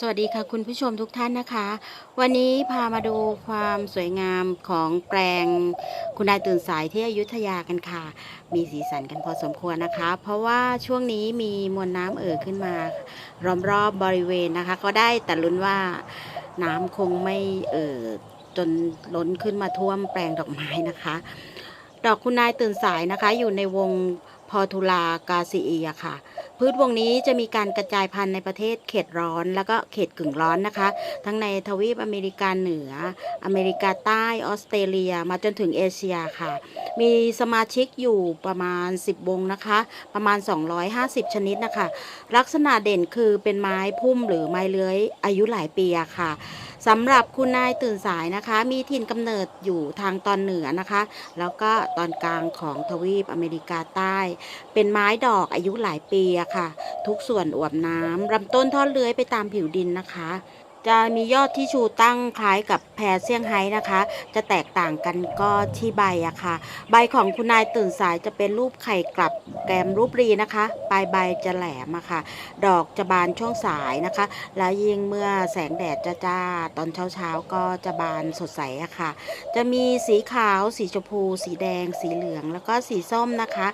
สวัสดีค่ะคุณผู้ชมทุกท่านนะคะ วันนี้พามาดูความสวยงามของแปลงคุณนายตื่นสายที่อยุธยากันค่ะ มีสีสันกันพอสมควรนะคะ เพราะว่าช่วงนี้มีมวลน้ำเอ่อขึ้นมาล้อมรอบบริเวณนะคะ ก็ได้แต่ลุ้นว่าน้ำคงไม่เอ่อจนล้นขึ้นมาท่วมแปลงดอกไม้นะคะ ดอกคุณนายตื่นสายนะคะ อยู่ในวงพอทูลากาซีอีค่ะ พืชวงนี้จะมีการกระจายพันธุ์ในประเทศเขตร้อน แล้วก็เขตกึ่งร้อนนะคะ ทั้งในทวีปอเมริกาเหนือ อเมริกาใต้ออสเตรเลีย มาจนถึงเอเชียค่ะ มีสมาชิกอยู่ประมาณ 10 วงนะคะ ประมาณ 250 ชนิดนะคะ ลักษณะเด่นคือเป็นไม้พุ่มหรือไม้เลื้อยอายุหลายปีะค่ะสำหรับคุณนายตื่นสายนะคะ มีถิ่นกำเนิดอยู่ทางตอนเหนือนะคะ แล้วก็ตอนกลางของทวีปอเมริกาใต้ เป็นไม้ดอกอายุหลายปีะค่ะ ทุกส่วนอวบน้ำลำต้นทอดเลื้อยไปตามผิวดินนะคะ จะมียอดที่ชูตั้งคล้ายกับแพรเซี่ยงไฮ้นะคะ จะแตกต่างกันก็ที่ใบอะค่ะ ใบของคุณนายตื่นสายจะเป็นรูปไข่กลับแกมรูปรีนะคะ ปลายใบจะแหลมอะค่ะ ดอกจะบานช่วงสายนะคะ แล้วยิ่งเมื่อแสงแดดจ้าตอนเช้าๆก็จะบานสดใสอะค่ะ จะมีสีขาว สีชมพู สีแดง สีเหลือง แล้วก็สีส้มนะคะ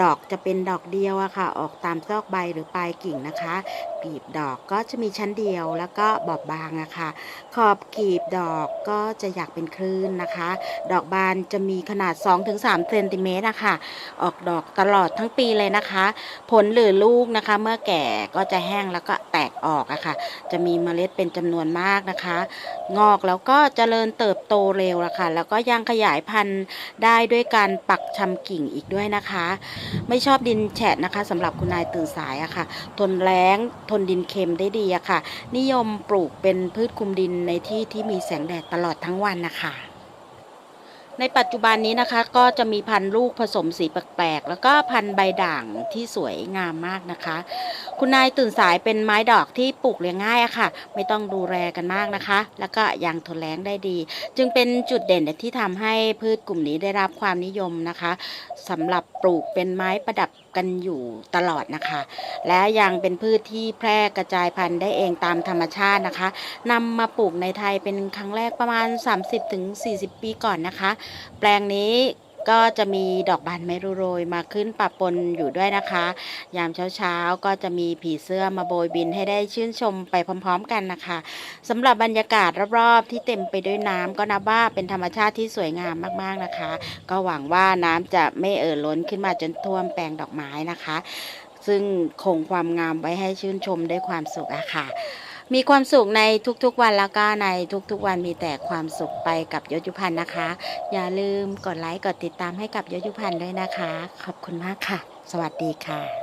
ดอกจะเป็นดอกเดียวอะค่ะ ออกตามซอกใบหรือปลายกิ่งนะคะ กลีบดอกก็จะมีชั้นเดียวแล้วก็บอบบางอะค่ะ ขอบกลีบดอกก็จะอยากเป็นคลื่นนะคะ ดอกบานจะมีขนาด 2-3เซนติเมตรอะค่ะ ออกดอกตลอดทั้งปีเลยนะคะ ผลหรือลูกนะคะ เมื่อแก่ก็จะแห้งแล้วก็แตก ออกอะค่ะ จะมีเมล็ดเป็นจำนวนมากนะคะ งอกแล้วก็เจริญเติบโตเร็วละค่ะ แล้วก็ยังขยายพันธุ์ได้ด้วยการปักชำกิ่งอีกด้วยนะคะ ไม่ชอบดินแฉะนะคะสำหรับคุณนายตื่นสายอะค่ะ ทนแล้งทนดินเค็มได้ดีอะค่ะ นิยมปลูกเป็นพืชคุมดินในที่ที่มีแสงแดดตลอดทั้งวันนะคะ ในปัจจุบันนี้นะคะก็จะมีพันธุ์ลูกผสมสีแปลกๆ แล้วก็พันธุ์ใบด่างที่สวยงามมากนะคะ คุณนายตื่นสายเป็นไม้ดอกที่ปลูกเลี้ยงง่ายอะค่ะ ไม่ต้องดูแลกันมากนะคะ แล้วก็ยังทนแล้งได้ดี จึงเป็นจุดเด่นที่ทำให้พืชกลุ่มนี้ได้รับความนิยมนะคะสำหรับปลูกเป็นไม้ประดับกันอยู่ตลอดนะคะ และยังเป็นพืชที่แพร่กระจายพันธุ์ได้เองตามธรรมชาตินะคะนำมาปลูกในไทยเป็นครั้งแรกประมาณ 30-40 ปีก่อนนะคะแปลงนี้ก็จะมีดอกบานไม้โรยมาขึ้นปะปนอยู่ด้วยนะคะ ยามเช้าๆ ก็จะมีผีเสื้อมาโบยบินให้ได้ชื่นชมไปพร้อมๆกันนะคะสำหรับบรรยากาศรอบๆ ที่เต็มไปด้วยน้ำก็นับว่าเป็นธรรมชาติที่สวยงามมากๆนะคะ ก็หวังว่าน้ำจะไม่เอ่อล้นขึ้นมาจนท่วมแปลงดอกไม้นะคะ ซึ่งคงความงามไว้ให้ชื่นชมด้วยความสุขอะค่ะ มีความสุขในทุกๆวันแล้วก็ในทุกๆวันมีแต่ความสุขไปกับยศยุพันธ์นะคะ อย่าลืมกดไลค์กดติดตามให้กับยศยุพันธ์ด้วยนะคะ ขอบคุณมากค่ะ สวัสดีค่ะ